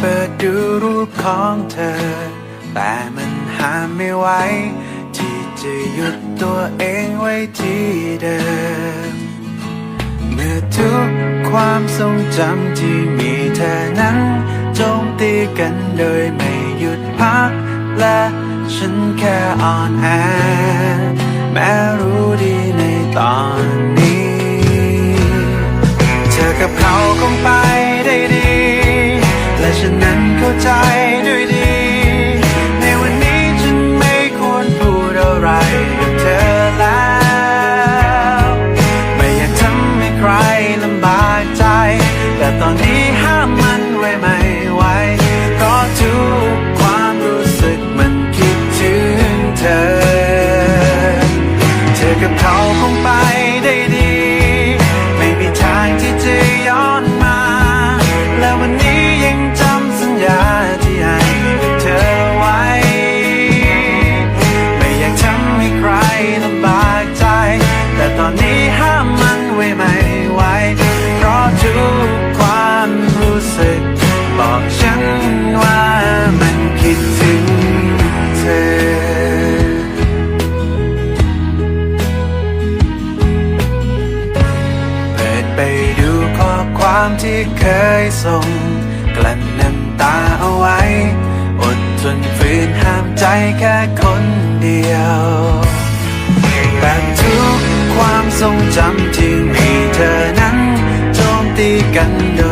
เปิดดูรูปของเธอ แต่มันห้ามไม่ไหวที่จะหยุดตัวเองไว้ที่เดิม เมื่อทุกความทรงจำที่มีเธอนั้นโจมตีกันโดยไม่หยุดพัก และฉันแค่อ่อนแอแม้รู้ดีในตอน ความที่เคยส่ง กลั้นน้ำตาเอาไว้ อดทนฝืนห้ามใจแค่คนเดียวแต่ทุกความทรงจำที่มีเธอนั้นโจมตีกันโดย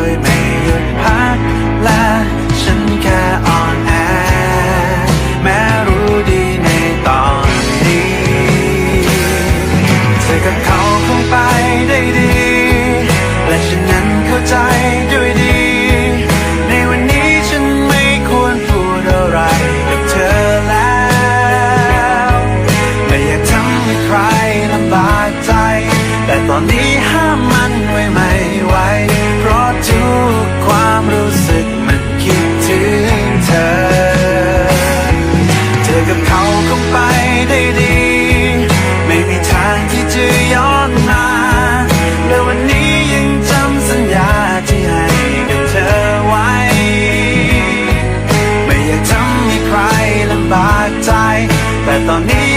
到你。